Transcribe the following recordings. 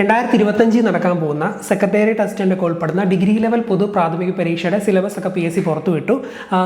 രണ്ടായിരത്തി ഇരുപത്തഞ്ചിൽ നടക്കാൻ പോകുന്ന സെക്രട്ടേറിയറ്റ് അസിസ്റ്റന്റൊക്കെ ഉൾപ്പെടുന്ന ഡിഗ്രി ലെവൽ പൊതു പ്രാഥമിക പരീക്ഷയുടെ സിലബസ് ഒക്കെ പി എസ് സി പുറത്തുവിട്ടു.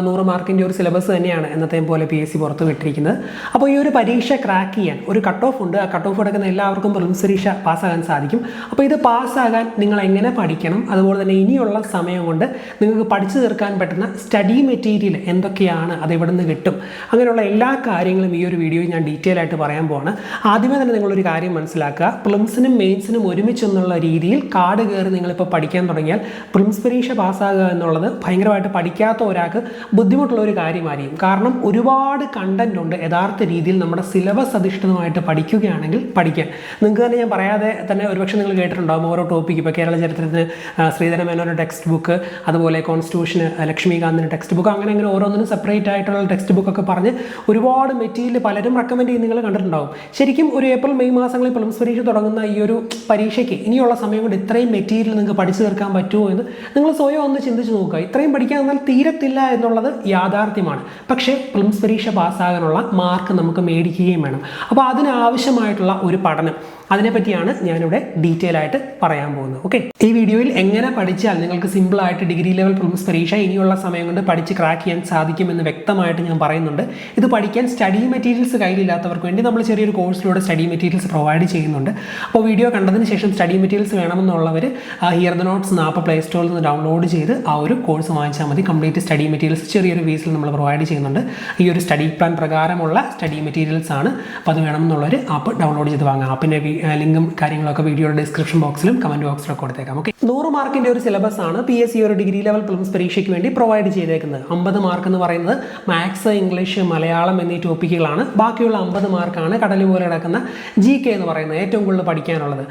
നൂറ് മാർക്കിന്റെ ഒരു സിലബസ് തന്നെയാണ് എന്നത്തെയും പോലെ പി എസ് സി പുറത്തുവിട്ടിരിക്കുന്നത്. അപ്പോൾ ഈ ഒരു പരീക്ഷ ക്രാക്ക് ചെയ്യാൻ ഒരു കട്ട് ഓഫ് ഉണ്ട്. ആ കട്ട് ഓഫ് എടുക്കുന്ന എല്ലാവർക്കും പ്രിലിംസ് പരീക്ഷ പാസ്സാകാൻ സാധിക്കും. അപ്പോൾ ഇത് പാസ്സാകാൻ നിങ്ങൾ എങ്ങനെ പഠിക്കണം? അതുപോലെ തന്നെ ഇനിയുള്ള സമയം കൊണ്ട് നിങ്ങൾക്ക് പഠിച്ചു തീർക്കാൻ പറ്റുന്ന സ്റ്റഡി മെറ്റീരിയൽ എന്തൊക്കെയാണ്? അത് നിന്ന് കിട്ടും? അങ്ങനെയുള്ള എല്ലാ കാര്യങ്ങളും ഈ ഒരു വീഡിയോയിൽ ഞാൻ ഡീറ്റെയിൽ ആയിട്ട് പറയാൻ പോവാണ്. ആദ്യമേ തന്നെ നിങ്ങളൊരു കാര്യം മനസ്സിലാക്കുക. പ്ലംസിനും മെയിൻസിനും ഒരുമിച്ചെന്നുള്ള രീതിയിൽ കാട് കയറി നിങ്ങളിപ്പോൾ പഠിക്കാൻ തുടങ്ങിയാൽ പ്രിൻസ് പരീക്ഷ പാസ്സാകുക എന്നുള്ളത് ഭയങ്കരമായിട്ട് പഠിക്കാത്ത ഒരാൾക്ക് ബുദ്ധിമുട്ടുള്ള ഒരു കാര്യമായിരിക്കും. കാരണം ഒരുപാട് കണ്ടന്റ് ഉണ്ട് യഥാർത്ഥ രീതിയിൽ നമ്മുടെ സിലബസ് അധിഷ്ഠിതമായിട്ട് പഠിക്കുകയാണെങ്കിൽ പഠിക്കാൻ നിങ്ങൾക്ക് തന്നെ ഞാൻ പറയാതെ തന്നെ ഒരുപക്ഷെ നിങ്ങൾ കേട്ടിട്ടുണ്ടാകും ഓരോ ടോപ്പിക്ക് ഇപ്പോൾ കേരള ചരിത്രത്തിന് ആ, ശ്രീധര മേനോന്റെ ടെക്സ്റ്റ് ബുക്ക് അതുപോലെ കോൺസ്റ്റിറ്റ്യൂഷന് ലക്ഷ്മികാന്തിന്റെ ടെക്സ്റ്റ് ബുക്ക് അങ്ങനെ അങ്ങനെ ഓരോന്നിനും സെപ്പറേറ്റ് ആയിട്ടുള്ള ടെക്സ്റ്റ് ബുക്കൊക്കെ പറഞ്ഞ് ഒരുപാട് മെറ്റീരിയൽ പലരും റെക്കമെൻഡ് ചെയ്യുന്ന നിങ്ങൾ കണ്ടിട്ടുണ്ടാകും ശരിക്കും ഒരു ഏപ്രിൽ മെയ് മാസങ്ങളിൽ പ്രിലിംസ് പരീക്ഷ തുടങ്ങുന്ന ഈ ഒരു പരീക്ഷയ്ക്ക് ഇനിയുള്ള സമയം കൊണ്ട് ഇത്രയും മെറ്റീരിയൽ നിങ്ങൾക്ക് പഠിച്ചു തീർക്കാൻ പറ്റുമോ എന്ന് നിങ്ങൾ സ്വയം ഒന്ന് ചിന്തിച്ച് നോക്കുക. ഇത്രയും പഠിക്കാൻ എന്നാൽ തീരത്തില്ല എന്നുള്ളത് യാഥാർത്ഥ്യമാണ്. പക്ഷേ പ്ലിംസ് പരീക്ഷ പാസ്സാകാനുള്ള മാർക്ക് നമുക്ക് മേടിക്കുകയും വേണം. അപ്പോൾ അതിനാവശ്യമായിട്ടുള്ള ഒരു പഠനം. അതിനെപ്പറ്റിയാണ് ഞാനിവിടെ ഡീറ്റെയിൽ ആയിട്ട് പറയാൻ പോകുന്നത്. ഓക്കെ ഈ വീഡിയോയിൽ എങ്ങനെ പഠിച്ചാൽ നിങ്ങൾക്ക് സിമ്പിളായിട്ട് ഡിഗ്രി ലെവൽ പ്രിലിംസ് പരീക്ഷ ഇനിയുള്ള സമയം കൊണ്ട് പഠിച്ച് ക്രാക്ക് ചെയ്യാൻ സാധിക്കുമെന്ന് വ്യക്തമായിട്ട് ഞാൻ പറയുന്നുണ്ട്. ഇത് പഠിക്കാൻ സ്റ്റഡി മെറ്റീരിയൽസ് കയ്യിലില്ലാത്തവർക്ക് വേണ്ടി നമ്മൾ ചെറിയൊരു കോഴ്സിലൂടെ സ്റ്റഡി മെറ്റീരിയൽസ് പ്രൊവൈഡ് ചെയ്യുന്നുണ്ട്. അപ്പോൾ വീഡിയോ കണ്ടതിന് ശേഷം study materials വേണമെന്നുള്ളവർ here the notes app play സ്റ്റോറിൽ നിന്ന് ഡൗൺലോഡ് ചെയ്ത് ആ ഒരു കോഴ്സ് വാങ്ങിച്ചാൽ മതി. കംപ്ലീറ്റ് സ്റ്റഡി മെറ്റീരിയൽസ് ചെറിയൊരു ഫീസിൽ നമ്മൾ പ്രൊവൈഡ് ചെയ്യുന്നുണ്ട്. ഈ ഒരു സ്റ്റഡി പ്ലാൻ പ്രകാരമുള്ള സ്റ്റഡി മെറ്റീരിയൽസ് ആണ്. അപ്പോൾ അത് വേണമെന്നുള്ളവർ ആപ്പ് ഡൗൺലോഡ് ചെയ്ത് വാങ്ങാം. ആപ്പിന്റെ ലിങ്കും കാര്യങ്ങളൊക്കെ വീഡിയോയുടെ ഡിസ്ക്രിപ്ഷൻ ബോക്സിലും കമന്റ് ബോക്സിലൊക്കെ കൊടുത്തേക്കാം. ഓക്കെ നൂറ് മാർക്കിന്റെ ഒരു സിലബസ് ആണ് പി എസ് സി ഒരു ഡിഗ്രി ലെവൽ പ്ലംസ് പരീക്ഷയ്ക്ക് വേണ്ടി പ്രൊവൈഡ് ചെയ്തേക്കുന്നത്. അമ്പത് മാർക്ക് എന്ന് പറയുന്നത് മാത്സ് ഇംഗ്ലീഷ് മലയാളം എന്നീ ടോപ്പിക്കുകളാണ് ബാക്കിയുള്ള അമ്പത് മാർക്കാണ് കടൽ പോലെ കിടക്കുന്ന ജി കെ എന്ന് പറയുന്നത് ഏറ്റവും കൂടുതൽ പഠിക്കാനുള്ളത്.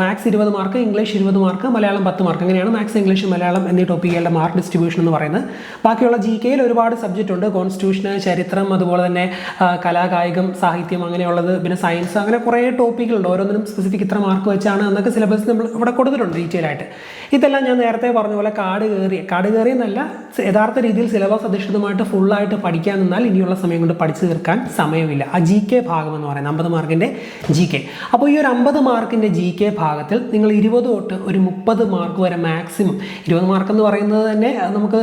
മാത്സ് ഇരുപത് മാർക്ക് ഇംഗ്ലീഷ് ഇരുപത് മാർക്ക് മലയാളം പത്ത് മാർക്ക് അങ്ങനെയാണ് മാത്സ് ഇംഗ്ലീഷ് മലയാളം എന്നീ ടോപ്പിക്കുകളുടെ മാർക്ക് ഡിസ്ട്രിബ്യൂഷൻ എന്ന് പറയുന്നത്. ബാക്കിയുള്ള ജി കെയിൽ ഒരുപാട് സബ്ജക്റ്റ് ഉണ്ട്. കോൺസ്റ്റിറ്റ്യൂഷന് ചരിത്രം അതുപോലെ തന്നെ കലാകായികം കലാ കായികം സാഹിത്യം അങ്ങനെയുള്ളത് പിന്നെ സയൻസ് അങ്ങനെ കുറേ ടോപ്പിക്കുകളുണ്ട് ഓരോന്നിനും സ്പെസിഫിക് ഇത്ര മാർക്ക് വെച്ചാണ് എന്നൊക്കെ സിലബസ് നമ്മൾ ഇവിടെ കൊടുത്തിട്ടുണ്ട് ഡീറ്റെയിൽ ആയിട്ട്. ഇതെല്ലാം ഞാൻ നേരത്തെ പറഞ്ഞ പോലെ കാട് കയറി കാട് കയറി എന്നല്ല യഥാർത്ഥ രീതിയിൽ സിലബസ് അധിഷ്ഠിതമായിട്ട് ഫുള്ളായിട്ട് പഠിക്കാൻ നിന്നാൽ ഇനിയുള്ള സമയം കൊണ്ട് പഠിച്ചു തീർക്കാൻ സമയമില്ല. ആ ജി കെ ഭാഗം എന്ന് പറയുന്നത് അമ്പത് മാർക്കിന്റെ ജി കെ അപ്പോൾ ഈ ഒരു അമ്പത് മാർക്കിന്റെ ജി കെ ഭാഗത്തിൽ നിങ്ങൾ ഇരുപത് തൊട്ട് ഒരു മുപ്പത് മാർക്ക് വരെ മാക്സിമം. ഇരുപത് മാർക്ക് എന്ന് പറയുന്നത് തന്നെ നമുക്ക്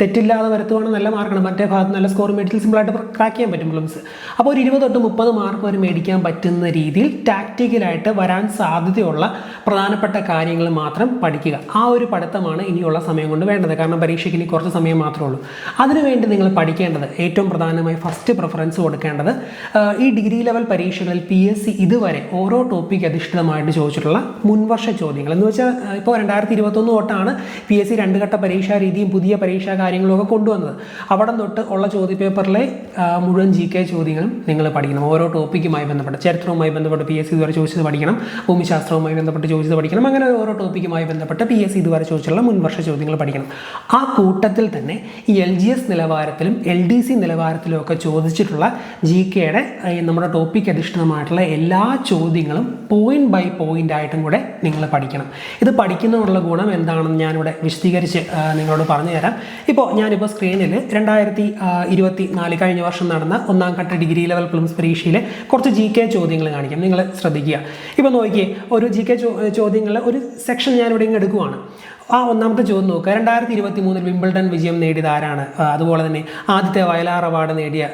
തെറ്റില്ലാതെ വരുത്തുവാണെങ്കിൽ നല്ല മാർക്കാണ്. മറ്റേ ഭാഗത്ത് നല്ല സ്കോർ മേടിച്ചിൽ സിമ്പിളായിട്ട് ക്രാക്ക് ചെയ്യാൻ പറ്റും പ്രിലിംസ് അപ്പോൾ ഒരു ഇരുപത് തൊട്ട് മുപ്പത് മാർക്ക് വരെ മേടിക്കാൻ പറ്റുന്ന രീതിയിൽ ടാക്റ്റിക്കലായിട്ട് വരാൻ സാധ്യതയുള്ള പ്രധാനപ്പെട്ട കാര്യങ്ങൾ മാത്രം പഠിക്കുക. ആ ഒരു പഠിത്തമാണ് ഇനിയുള്ള സമയം കൊണ്ട് വേണ്ടത്. കാരണം പരീക്ഷയ്ക്ക് ഇനി കുറച്ച് സമയം മാത്രമേ ഉള്ളൂ. അതിനുവേണ്ടി നിങ്ങൾ പഠിക്കേണ്ടത് ഏറ്റവും പ്രധാനമായി ഫസ്റ്റ് പ്രിഫറൻസ് കൊടുക്കേണ്ടത് ഈ ഡിഗ്രി ലെവൽ പരീക്ഷകളിൽ പി ഇതുവരെ ഓരോ ടോപ്പിക് അധിഷ്ഠിതമായിട്ട് ചോദിച്ചിട്ടുള്ള മുൻവർഷ ചോദ്യങ്ങൾ. എന്ന് വെച്ചാൽ ഇപ്പോൾ രണ്ടായിരത്തി ഇരുപത്തൊന്ന് തൊട്ടാണ് പി എസ് സി രണ്ട് ഘട്ട പരീക്ഷാ രീതിയും പുതിയ പരീക്ഷാ കാര്യങ്ങളും ഒക്കെ കൊണ്ടുവന്നത്. അവിടെ തൊട്ട് ഉള്ള ചോദ്യപേപ്പറിലെ പേപ്പറിലെ മുഴുവൻ ജി കെ ചോദ്യങ്ങളും നിങ്ങൾ പഠിക്കണം. ഓരോ ടോപ്പിക്കുമായി ബന്ധപ്പെട്ട് ചരിത്രവുമായി ബന്ധപ്പെട്ട് പി എസ് സി ഇതുവരെ ചോദിച്ചത് പഠിക്കണം. ഭൂമിശാസ്ത്രവുമായി ബന്ധപ്പെട്ട് ചോദിച്ചത് പഠിക്കണം. അങ്ങനെ ഓരോ ടോപ്പിക്കുമായി ബന്ധപ്പെട്ട് പി എസ് സി ഇതുവരെ ചോദിച്ചിട്ടുള്ള മുൻവർഷ ചോദ്യങ്ങൾ പഠിക്കണം. ആ കൂട്ടത്തിൽ തന്നെ ഈ എൽ ജി എസ് നിലവാരത്തിലും എൽ ഡി സി നിലവാരത്തിലും ഒക്കെ ചോദിച്ചിട്ടുള്ള ജി കെയുടെ നമ്മുടെ ടോപ്പിക് അധിഷ്ഠിതമായിട്ടുള്ള എല്ലാ ചോദ്യങ്ങളും പോയിന്റ് ബൈ പോയിന്റ് ആയിട്ടും കൂടെ നിങ്ങൾ പഠിക്കണം. ഇത് പഠിക്കുന്നതിനുള്ള ഗുണം എന്താണെന്ന് ഞാനിവിടെ വിശദീകരിച്ച് നിങ്ങളോട് പറഞ്ഞു തരാം ഇപ്പോൾ ഞാനിപ്പോൾ സ്ക്രീനിൽ രണ്ടായിരത്തി ഇരുപത്തി നാല് കഴിഞ്ഞ വർഷം നടന്ന ഒന്നാം ഘട്ട ഡിഗ്രി ലെവൽ പ്രിലിംസ് പരീക്ഷയിലെ കുറച്ച് ജി കെ ചോദ്യങ്ങൾ കാണിക്കാം. നിങ്ങൾ ശ്രദ്ധിക്കുക. ഇപ്പോൾ നോക്കിയേ ഒരു ജി കെ ചോദ്യങ്ങളിലെ ഒരു സെക്ഷൻ ഞാനിവിടെ ഇങ്ങ് എടുക്കുവാണ്. ആ ഒന്നാമത്തെ ചോദ്യം നോക്കുക. രണ്ടായിരത്തി ഇരുപത്തി മൂന്നിൽ വിംബിൾഡൺ വിജയം നേടിയത് ആരാണ്? അതുപോലെ തന്നെ ആദ്യത്തെ വയലാർ അവാർഡ് നേടിയ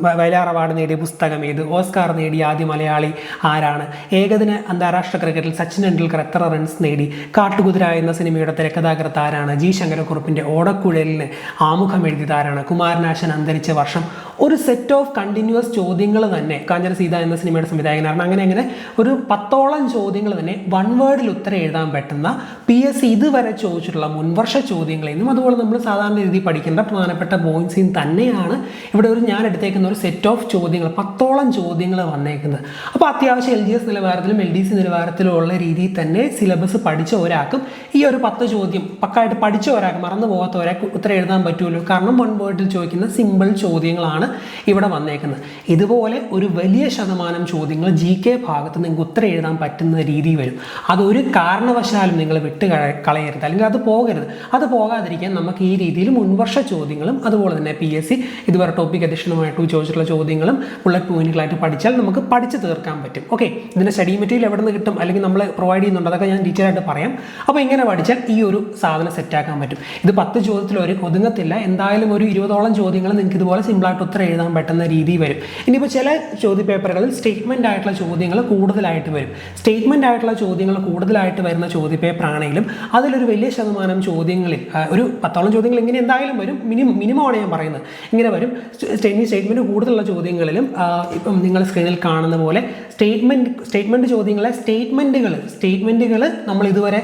വയലാർ അവാർഡ് നേടിയ പുസ്തകം ഏത്? ഓസ്കാർ നേടിയ ആദ്യ മലയാളി ആരാണ്? ഏകദിന അന്താരാഷ്ട്ര ക്രിക്കറ്റിൽ സച്ചിൻ ടെണ്ടുൽക്കർ എത്ര റൺസ് നേടി? കാട്ടുകുതിര എന്ന സിനിമയുടെ തിരക്കഥാകൃത്ത് ആരാണ്? ജി ശങ്കരക്കുറുപ്പിന്റെ ഓടക്കുഴലിന് ആമുഖം എഴുതിയത് ആരാണ്? കുമാരനാശൻ അന്തരിച്ച വർഷം ഒരു സെറ്റ് ഓഫ് കണ്ടിന്യൂസ് ചോദ്യങ്ങൾ തന്നെ കാഞ്ചന സീത എന്ന സിനിമയുടെ കാരണം അങ്ങനെ അങ്ങനെ ഒരു പത്തോളം ചോദ്യങ്ങൾ തന്നെ വൺ വേർഡിൽ ഉത്തരം എഴുതാൻ പറ്റുന്ന പി എസ് സി ഇതുവരെ ചോദിച്ചിട്ടുള്ള മുൻവർഷ ചോദ്യങ്ങളിൽ നിന്നും അതുപോലെ നമ്മൾ സാധാരണ രീതിയിൽ പഠിക്കേണ്ട പ്രധാനപ്പെട്ട പോയിന്റ്സിൽ തന്നെയാണ് ഇവിടെ ഒരു ഞാൻ എടുത്തേക്കുന്ന ഒരു സെറ്റ് ഓഫ് ചോദ്യങ്ങൾ പത്തോളം ചോദ്യങ്ങൾ വന്നേക്കുന്നത്. അപ്പോൾ അത്യാവശ്യം എൽ ജി എസ് നിലവാരത്തിലും എൽ ഡി സി നിലവാരത്തിലും ഉള്ള രീതിയിൽ തന്നെ സിലബസ് പഠിച്ച ഒരാൾക്കും ഈ ഒരു പത്ത് ചോദ്യം പക്കായിട്ട് പഠിച്ച ഒരാൾക്ക് മറന്നു പോകാത്ത ഒരാൾക്ക് ഉത്തരം എഴുതാൻ പറ്റുമല്ലോ? കാരണം വൺ വേർഡിൽ ചോദിക്കുന്ന സിമ്പിൾ ചോദ്യങ്ങളാണ് ഇവിടെ വന്നേക്കുന്നത്. ഇതുപോലെ ഒരു വലിയ ശതമാനം ചോദ്യങ്ങൾ ജി കെ ഭാഗത്ത് നിങ്ങൾക്ക് ഉത്തരം എഴുതാൻ പറ്റുന്ന രീതി വരും. അതൊരു കാരണവശാലും നിങ്ങൾ വിട്ട് കളയരുത്. അല്ലെങ്കിൽ അത് പോകരുത്. അത് പോകാതിരിക്കാൻ നമുക്ക് ഈ രീതിയിൽ മുൻവർഷ ചോദ്യങ്ങളും അതുപോലെ തന്നെ പി എസ് സി ഇതുവരെ ടോപ്പിക് അധിഷ്ഠിതമായിട്ട് ചോദിച്ചിട്ടുള്ള ചോദ്യങ്ങളും ബുള്ളറ്റ് പോയിന്റുകളായിട്ട് പഠിച്ചാൽ നമുക്ക് പഠിച്ചു തീർക്കാൻ പറ്റും. ഓക്കെ ഇതിന്റെ സ്റ്റഡി മെറ്റീരിയൽ എവിടെ നിന്ന് കിട്ടും? അല്ലെങ്കിൽ നമ്മൾ പ്രൊവൈഡ് ചെയ്യുന്നുണ്ട്? അതൊക്കെ ഞാൻ ഡീറ്റെയിൽ ആയിട്ട് പറയാം. അപ്പോൾ ഇങ്ങനെ പഠിച്ചാൽ ഈ ഒരു സാധനം സെറ്റാക്കാൻ പറ്റും. ഇത് പത്ത് ചോദ്യത്തിൽ ഒരു ഒതുങ്ങത്തില്ല. എന്തായാലും ഒരു ഇരുപതോളം ചോദ്യങ്ങൾ നിങ്ങൾക്ക് ഇതുപോലെ സിമ്പിളായിട്ട് ഉത്തരം എഴുതാൻ പറ്റുന്ന രീതി വരും. ഇനിയിപ്പോൾ ചില ചോദ്യപേപ്പറുകളിൽ സ്റ്റേറ്റ്മെന്റ് ആയിട്ടുള്ള ചോദ്യങ്ങൾ കൂടുതലായിട്ട് വരും. സ്റ്റേറ്റ്മെന്റ് ആയിട്ടുള്ള ചോദ്യങ്ങൾ കൂടുതലായിട്ട് വരുന്ന ചോദ്യ പേപ്പർ ആണെങ്കിലും അതിലൊരു വലിയ ശതമാനം ചോദ്യങ്ങളിൽ ഒരു പത്തോളം ചോദ്യങ്ങൾ ഇങ്ങനെ എന്തായാലും വരും. മിനിമം മിനിമമാണ് ഞാൻ പറയുന്നത്. ഇങ്ങനെ വരും. സ്റ്റേറ്റ്മെന്റ് കൂടുതലുള്ള ചോദ്യങ്ങളിലും ഇപ്പം നിങ്ങൾ സ്ക്രീനിൽ കാണുന്ന പോലെ സ്റ്റേറ്റ്മെന്റ് സ്റ്റേറ്റ്മെന്റ് ചോദ്യങ്ങളെ സ്റ്റേറ്റ്മെന്റുകൾ സ്റ്റേറ്റ്മെന്റുകൾ നമ്മൾ ഇതുവരെ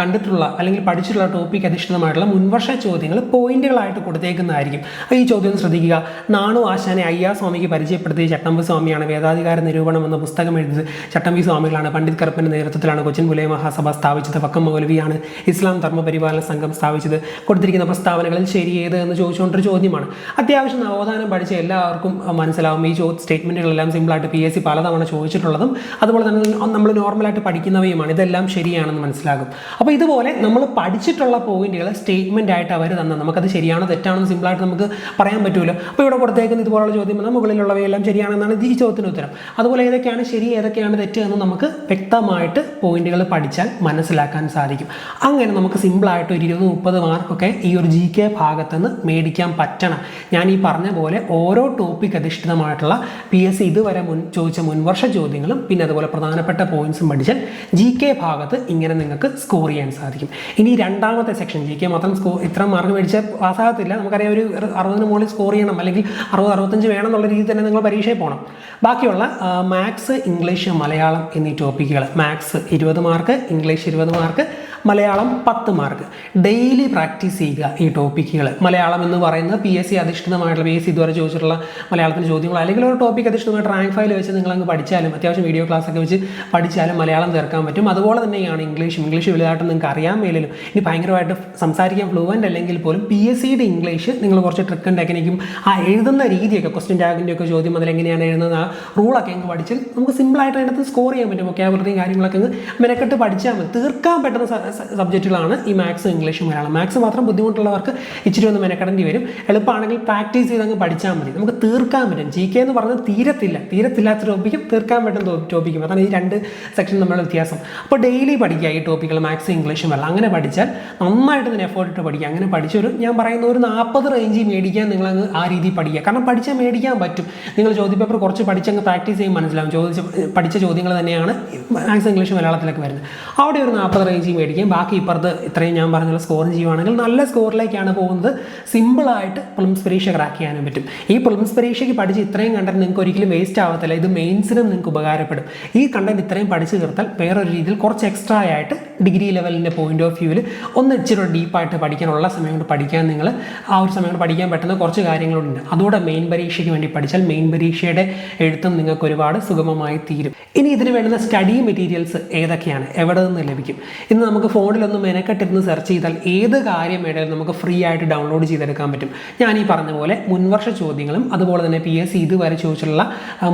കണ്ടിട്ടുള്ള അല്ലെങ്കിൽ പഠിച്ചിട്ടുള്ള ടോപ്പിക് അധിഷ്ഠിതമായിട്ടുള്ള മുൻവർഷ ചോദ്യങ്ങൾ പോയിന്റുകളായിട്ട് കൊടുത്തേക്കുന്നതായിരിക്കും. ഈ ചോദ്യം ശ്രദ്ധിക്കുക. നാണു ആശാനെ അയ്യാ സ്വാമിക്ക് പരിചയപ്പെടുത്തിയ ചട്ടമ്പി സ്വാമിയാണ്. വേദാധികാര നിരൂപണം എന്ന പുസ്തകം എഴുതിയത് ചട്ടമ്പി സ്വാമികളാണ്. പണ്ഡിറ്റ് കറുപ്പന്റെ നേതൃത്വത്തിലാണ് കൊച്ചിൻ പുലയ മഹാസഭ സ്ഥാപിച്ചത്. വക്കം മൗലവിയാണ് ഇസ്ലാം ധർമ്മപരിപാലന സംഘം സ്ഥാപിച്ചത്. കൊടുത്തിരിക്കുന്ന പ്രസ്താവനകളിൽ ശരി ഏത് എന്ന് ചോദിച്ചുകൊണ്ടൊരു ചോദ്യമാണ്. അത്യാവശ്യം നവോത്ഥാനം പഠിച്ച എല്ലാവർക്കും മനസ്സിലാവും. ഈ ചോ സ്റ്റേറ്റ്മെന്റുകളെല്ലാം സിമ്പിളായിട്ട് പി എസ് സി പലതവണ ചോദിച്ചിട്ടുള്ളതും അതുപോലെ തന്നെ നമ്മൾ നോർമലായിട്ട് പഠിക്കുന്നവയുമാണ്. ഇതെല്ലാം ശരിയാണെന്ന് മനസ്സിലാകും. അപ്പോൾ ഇതുപോലെ നമ്മൾ പഠിച്ചിട്ടുള്ള പോയിന്റുകൾ സ്റ്റേറ്റ്മെന്റ് ആയിട്ട് അവർ തന്നെ. നമുക്കത് ശരിയാണോ തെറ്റാണോ സിമ്പിളായിട്ട് നമുക്ക് പറയാൻ പറ്റുമല്ലോ അപ്പോൾ ഇവിടെ കൊടുത്തേക്കുന്ന ഇതുപോലുള്ള ചോദ്യം വന്നാൽ മുകളിലുള്ളവയെല്ലാം ശരിയാണെന്നാണ് ഈ ചോദ്യത്തിന് ഉത്തരം. അതുപോലെ ഏതൊക്കെയാണ് ശരി ഏതൊക്കെയാണ് തെറ്റ് എന്ന് നമുക്ക് വ്യക്തമായിട്ട് പോയിന്റുകൾ പഠിച്ചാൽ മനസ്സിലാക്കാൻ സാധിക്കും. അങ്ങനെ നമുക്ക് സിമ്പിളായിട്ട് ഒരു ഇരുപത് മുപ്പത് മാർക്കൊക്കെ ഈ ഒരു ജി കെ ഭാഗത്തുനിന്ന് മേടിക്കാൻ പറ്റണം. ഞാൻ ഈ പറഞ്ഞ പോലെ ഓരോ ടോപ്പിക് അധിഷ്ഠിതമായിട്ടുള്ള പി എസ് സി ഇതുവരെ മുൻ ചോദിച്ച മുൻവർഷ ചോദ്യങ്ങളും പിന്നെ അതുപോലെ പ്രധാനപ്പെട്ട പോയിന്റ്സും പഠിച്ചാൽ ജി കെ ഭാഗത്ത് ഇങ്ങനെ നിങ്ങൾക്ക് സ്കോർ ചെയ്യാൻ സാധിക്കും. ഇനി രണ്ടാമത്തെ സെക്ഷൻ ജി കെ മാത്രം സ്കോർ ഇത്ര മാർക്ക് മേടിച്ചാൽ പാസ്സാകത്തില്ല. നമുക്കറിയാം ഒരു അറുപതിന് മുകളിൽ സ്കോർ ചെയ്യണം. അല്ലെങ്കിൽ അറുപത് അറുപത്തഞ്ച് വേണം എന്നുള്ള രീതിയിൽ തന്നെ നിങ്ങൾ പരീക്ഷയിൽ പോകണം. ബാക്കിയുള്ള മാത്സ് ഇംഗ്ലീഷ് മലയാളം എന്നീ ടോപ്പിക്കുകൾ മാത്സ് ഇരുപത് മാർക്ക് ഇംഗ്ലീഷ് ഇരുപത് മാർക്ക് മലയാളം പത്ത് മാർക്ക്. ഡെയിലി പ്രാക്ടീസ് ചെയ്യുക ഈ ടോപ്പിക്കുകൾ മലയാളം എന്ന് പറയുന്ന പി എസ് സി അധിഷ്ഠിതമായിട്ടുള്ള പി എസ് സി ഇതുവരെ ചോദിച്ചിട്ടുള്ള മലയാളത്തിന്റെ ചോദ്യങ്ങൾ അല്ലെങ്കിൽ ഒരു ടോപ്പിക് അധിഷ്ഠിതമായിട്ട് റാങ്ക് ഫയൽ വെച്ച് നിങ്ങൾ അങ്ങ് പഠിച്ചാലും അത്യാവശ്യം വീഡിയോ ക്ലാസ് ഒക്കെ വെച്ച് പഠിച്ചാലും മലയാളം തീർക്കാൻ പറ്റും. അതുപോലെ തന്നെയാണ് ഇംഗ്ലീഷ് ഇംഗ്ലീഷ് വലുതായിട്ട് നിങ്ങൾക്ക് അറിയാൻ മേലും ഇനി ഭയങ്കരമായിട്ട് സംസാരിക്കാൻ ഫ്ലുവന്റ് അല്ലെങ്കിൽ പോലും പി എസ് സിയുടെ ഇംഗ്ലീഷ് നിങ്ങൾ കുറച്ച് ട്രിക്കും ടെക്നിക്കും ആ എഴുതുന്ന രീതിയൊക്കെ ക്വസ്റ്റ്യൻ ടാഗിന്റെ ഒക്കെ ചോദ്യം അതിൽ എങ്ങനെയാണ് എഴുതുന്നത് ആ റൂളൊക്കെ അങ്ങ് പഠിച്ച് നമുക്ക് സിമ്പിളായിട്ട് അതിനകത്ത് സ്കോർ ചെയ്യാൻ പറ്റും വൊക്കാബുലറിയും കാര്യങ്ങളൊക്കെ അങ്ങ് മെനക്കെട്ട് പഠിച്ചാൽ മതി. തീർക്കാൻ പറ്റുന്ന സബ്ജക്റ്റുകളാണ് ഈ മാത്സ് ഇംഗ്ലീഷും മലയാളം. മാത്സ് മാത്രം ബുദ്ധിമുട്ടുള്ളവർക്ക് ഇച്ചിരി ഒന്ന് മെനക്കെടേണ്ടി വരും. എളുപ്പമാണെങ്കിൽ പ്രാക്ടീസ് ചെയ്ത് അങ്ങ് പഠിച്ചാൽ മതി. നമുക്ക് തീർക്കാൻ പറ്റും. ജി കെ എന്ന് പറഞ്ഞാൽ തീരത്തില്ല. തീരത്തില്ലാത്ത ടോപ്പിക്കും തീർക്കാൻ പറ്റുന്ന ടോപ്പിക്കും അതാണ് ഈ രണ്ട് സെക്ഷൻ തമ്മിലുള്ള വ്യത്യാസം. അപ്പോൾ ഡെയിലി പഠിക്കുക ഈ ടോപ്പിക്കുകൾ മാത്സ് ഇംഗ്ലീഷും എല്ലാം. അങ്ങനെ പഠിച്ചാൽ നന്നായിട്ട് തന്നെ എഫേർട്ട് ഇട്ട് പഠിക്കുക. അങ്ങനെ പഠിച്ചൊരു ഞാൻ പറയുന്ന ഒരു നാൽപ്പത് റേഞ്ചിൽ മേടിക്കാൻ നിങ്ങൾ അങ്ങ് ആ രീതിയിൽ പഠിക്കുക. കാരണം പഠിച്ചാൽ മേടിക്കാൻ പറ്റും. നിങ്ങൾ ചോദ്യപേപ്പർ കുറച്ച് പഠിച്ചങ്ങ് പ്രാക്ടീസ് ചെയ്യും മനസ്സിലാവും. ചോദിച്ച പഠിച്ച ചോദ്യങ്ങൾ തന്നെയാണ് മാത്സ് ഇംഗ്ലീഷ് മലയാളത്തിലൊക്കെ വരുന്നത്. അവിടെ ഒരു നാൽപ്പത് റേഞ്ചിൽ മേടിക്കാം ബാക്കി ഇപ്പുറത്ത് ഇത്രയും ഞാൻ പറഞ്ഞ സ്കോർ ചെയ്യുവാണെങ്കിൽ നല്ല സ്കോറിലേക്കാണ് പോകുന്നത്. സിമ്പിളായിട്ട് പ്രിലിംസ് പരീക്ഷ ക്രാക്ക് ചെയ്യാനും പറ്റും. ഈ പ്രിലിംസ് പരീക്ഷയ്ക്ക് പഠിച്ച് ഇത്രയും കണ്ടന്റ് നിങ്ങൾക്ക് ഒരിക്കലും വേസ്റ്റ് ആവത്തില്ല. ഇത് മെയിൻസിനും നിങ്ങൾക്ക് ഉപകാരപ്പെടും. ഈ കണ്ടന്റ് ഇത്രയും പഠിച്ചു തീർത്താൽ വേറൊരു രീതിയിൽ കുറച്ച് എക്സ്ട്രാ ആയിട്ട് ഡിഗ്രി ലെവലിന്റെ പോയിന്റ് ഓഫ് വ്യൂവിൽ ഒന്ന് ഇച്ചിരി ഡീപ്പായിട്ട് പഠിക്കാനുള്ള സമയം കൊണ്ട് പഠിക്കാൻ നിങ്ങൾ ആ ഒരു സമയം കൊണ്ട് പഠിക്കാൻ പറ്റുന്ന കുറച്ച് കാര്യങ്ങളുണ്ട്. അതുകൂടെ മെയിൻ പരീക്ഷയ്ക്ക് വേണ്ടി പഠിച്ചാൽ മെയിൻ പരീക്ഷയുടെ എഴുത്തും നിങ്ങൾക്ക് ഒരുപാട് സുഗമമായി തീരും. ഇനി ഇതിന് വേണ്ടുന്ന സ്റ്റഡി മെറ്റീരിയൽസ് ഏതൊക്കെയാണ്? എവിടെ നിന്ന് ലഭിക്കും? ഇന്ന് നമുക്ക് ഫോണിലൊന്ന് മെനക്കെട്ടിരുന്ന് സെർച്ച് ചെയ്താൽ ഏത് കാര്യം വേണേലും നമുക്ക് ഫ്രീ ആയിട്ട് ഡൗൺലോഡ് ചെയ്തെടുക്കാൻ പറ്റും. ഞാൻ ഈ പറഞ്ഞ പോലെ മുൻവർഷ ചോദ്യങ്ങളും അതുപോലെ തന്നെ പി എസ് സി ഇതുവരെ ചോദിച്ചിട്ടുള്ള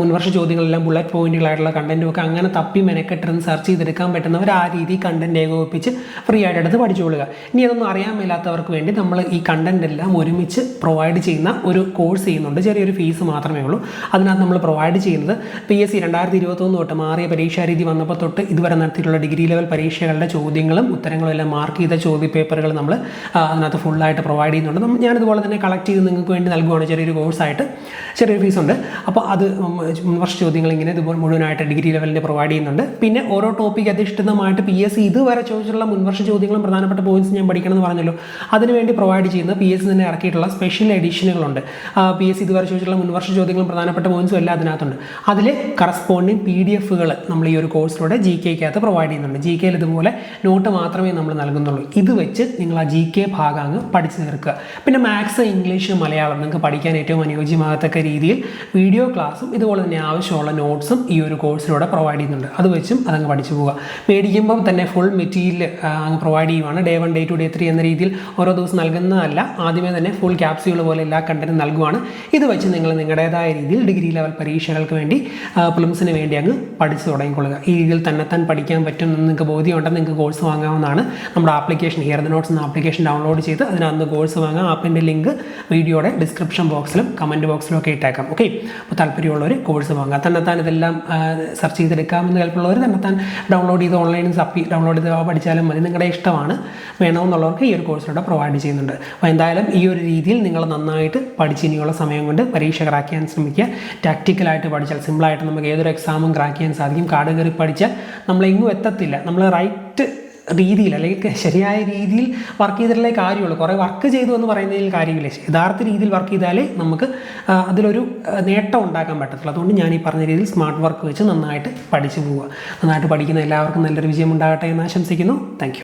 മുൻവർഷ ചോദ്യങ്ങളെല്ലാം ബുള്ളറ്റ് പോയിന്റുകളായിട്ടുള്ള കണ്ടന്റും ഒക്കെ അങ്ങനെ തപ്പി മെനക്കെട്ടിരുന്ന് സെർച്ച് ചെയ്തെടുക്കാൻ പറ്റുന്നവർ ആ രീതി കണ്ടന്റ് ഏകോപിപ്പിച്ച് ഫ്രീ ആയിട്ട് എടുത്ത് പഠിച്ചുകൊള്ളുക ഇനി അതൊന്നും അറിയാൻ മേലാത്തവർക്ക് വേണ്ടി നമ്മൾ ഈ കണ്ടന്റ് എല്ലാം ഒരുമിച്ച് പ്രൊവൈഡ് ചെയ്യുന്ന ഒരു കോഴ്സ് ചെയ്യുന്നുണ്ട്. ചെറിയൊരു ഫീസ് മാത്രമേ ഉള്ളൂ. അതിനകത്ത് നമ്മൾ പ്രൊവൈഡ് ചെയ്യുന്നത് പി എസ് സി രണ്ടായിരത്തി ഇരുപത്തൊന്ന് തൊട്ട് മാറിയ പരീക്ഷാ രീതി വന്നപ്പോൾ തൊട്ട് ഇതുവരെ നടത്തിയിട്ടുള്ള ഡിഗ്രി ലെവൽ പരീക്ഷകളുടെ ചോദ്യങ്ങളും ഉത്തരങ്ങളും എല്ലാം മാർക്ക് ചെയ്ത ചോദ്യപേപ്പറുകൾ നമ്മൾ അതിനകത്ത് ഫുള്ളായിട്ട് പ്രൊവൈഡ് ചെയ്യുന്നുണ്ട്. ഞാനിതുപോലെ തന്നെ കളക്ട് ചെയ്ത് നിങ്ങൾക്ക് വേണ്ടി നൽകുവാണ് ചെറിയൊരു കോഴ്സായിട്ട് ചെറിയൊരു ഫീസ് ഉണ്ട്. അപ്പോൾ അത് വർഷ ചോദ്യങ്ങൾ ഇങ്ങനെ ഇതുപോലെ മുഴുവനായിട്ട് ഡിഗ്രി ലെവലിൽ പ്രൊവൈഡ് ചെയ്യുന്നുണ്ട്. പിന്നെ ഓരോ ടോപ്പിക് അധിഷ്ഠിതമായിട്ട് പി എസ് സി ഇതുവരെ ചോദിച്ചിട്ടുള്ള മുൻവർഷ ചോദ്യങ്ങളും പ്രധാനപ്പെട്ട പോയിന്റ്സ് ഞാൻ പഠിക്കണമെന്ന് പറഞ്ഞല്ലോ. അതിനുവേണ്ടി പ്രൊവൈഡ് ചെയ്യുന്ന പി എസ് തന്നെ ഇറക്കിയിട്ടുള്ള സ്പെഷ്യൽ എഡിഷനുകളുണ്ട് പി എസ് സി ഇതുവരെ ചോദിച്ചിട്ടുള്ള മുൻവർഷ ചോദ്യങ്ങളും പ്രധാനപ്പെട്ട പോയിന്റ്സും എല്ലാം അതിനകത്തുണ്ട്. അതിൽ കറസ്പോണ്ടിങ് പി ഡി എഫുകൾ നമ്മൾ ഈ ഒരു കോഴ്സിലൂടെ ജി കെക്കകത്ത് പ്രൊവൈഡ് ചെയ്യുന്നുണ്ട്. ജി കെയിൽ ഇതുപോലെ നോട്ട് മാത്രമേ നമ്മൾ നൽകുന്നുള്ളൂ. ഇത് വെച്ച് നിങ്ങൾ ആ ജി കെ ഭാഗം അങ്ങ് പഠിച്ചു തീർക്കുക. പിന്നെ മാത്സ് ഇംഗ്ലീഷ് മലയാളം നിങ്ങൾക്ക് പഠിക്കാൻ ഏറ്റവും അനുയോജ്യമാകത്തക്ക രീതിയിൽ വീഡിയോ ക്ലാസ്സും ഇതുപോലെ തന്നെ ആവശ്യമുള്ള നോട്ട്സും ഈ ഒരു കോഴ്സിലൂടെ പ്രൊവൈഡ് ചെയ്യുന്നുണ്ട്. അത് വെച്ചും അതങ്ങ് പഠിച്ചു പോവുക. മേടിക്കുമ്പോൾ തന്നെ ഫുൾ മെറ്റീരിയൽ അങ്ങ് പ്രൊവൈഡ് ചെയ്യുവാണ്. Day one day two day three എന്ന രീതിയിൽ ഓരോ ദിവസം നൽകുന്നതല്ല. ആദ്യമേ തന്നെ ഫുൾ ക്യാപ്സ്യൂൾ പോലെ എല്ലാ കണ്ടന്റും നൽകുവാണ്. ഇത് വെച്ച് നിങ്ങൾ നിങ്ങളുടേതായ രീതിയിൽ ഡിഗ്രി ലെവൽ പരീക്ഷകൾക്ക് വേണ്ടി പ്ലിംസിന് വേണ്ടി അങ്ങ് പഠിച്ചു തുടങ്ങിക്കൊള്ളുക. ഈ രീതിയിൽ തന്നെത്താൻ പഠിക്കാൻ പറ്റുമെന്ന് നിങ്ങൾക്ക് ബോധ്യമുണ്ടെന്ന് നിങ്ങൾക്ക് കോഴ്സ് വാങ്ങാവുന്നതാണ്. നമ്മുടെ ആപ്ലിക്കേഷൻ ഹിയർ ദ നോട്ട്സ് എന്ന ആപ്ലിക്കേഷൻ ഡൗൺലോഡ് ചെയ്ത് അതിനകത്ത് കോഴ്സ് വാങ്ങാം. ആപ്പിന്റെ ലിങ്ക് വീഡിയോയുടെ ഡിസ്ക്രിപ്ഷൻ ബോക്സിലും കമന്റ് ബോക്സിലും ഒക്കെ ഇട്ടേക്കാം. ഓക്കെ അപ്പോൾ താല്പര്യമുള്ളവർ കോഴ്സ് വാങ്ങാം. തന്നെത്താൻ ഇതെല്ലാം സെർച്ച് ചെയ്തെടുക്കാമെന്ന് കേൾപ്പുള്ളവർ തന്നെത്താൻ ഡൗൺലോഡ് ചെയ്ത് ഓൺലൈനിൽ സപ്പി ഡൗൺലോഡ് ചെയ്ത് പഠിച്ചാലും മതി. നിങ്ങളുടെ ഇഷ്ടമാണ്. വേണമെന്നുള്ളവർക്ക് ഈ ഒരു കോഴ്സിലൂടെ പ്രൊവൈഡ് ചെയ്യുന്നുണ്ട്. അപ്പോൾ എന്തായാലും ഈ ഒരു രീതിയിൽ നിങ്ങൾ നന്നായിട്ട് പഠിച്ച് ഇനിയുള്ള സമയം കൊണ്ട് പരീക്ഷ ക്രാക്ക് ചെയ്യാൻ ശ്രമിക്കുക ടാക്റ്റിക്കലായിട്ട് പഠിച്ചാൽ സിമ്പിളായിട്ട് നമുക്ക് ഏതൊരു എക്സാമും ക്രാക്ക് ചെയ്യാൻ സാധിക്കും. കാട് കയറി പഠിച്ചാൽ നമ്മളെങ്ങും എത്തത്തില്ല. നമ്മൾ റൈറ്റ് രീതിയിൽ അല്ലെങ്കിൽ ശരിയായ രീതിയിൽ വർക്ക് ചെയ്തിട്ടുള്ള കാര്യമുള്ളൂ. കുറേ വർക്ക് ചെയ്തു എന്ന് പറയുന്നതിൽ കാര്യമില്ല. യഥാർത്ഥ രീതിയിൽ വർക്ക് ചെയ്താലേ നമുക്ക് അതിലൊരു നേട്ടം ഉണ്ടാക്കാൻ പറ്റത്തുള്ളൂ. അതുകൊണ്ട് ഞാൻ ഈ പറഞ്ഞ രീതിയിൽ സ്മാർട്ട് വർക്ക് വെച്ച് നന്നായിട്ട് പഠിച്ചു പോവുക. നന്നായിട്ട് പഠിക്കുന്ന എല്ലാവർക്കും നല്ലൊരു വിജയം ഉണ്ടാകട്ടെ എന്ന് ആശംസിക്കുന്നു. താങ്ക്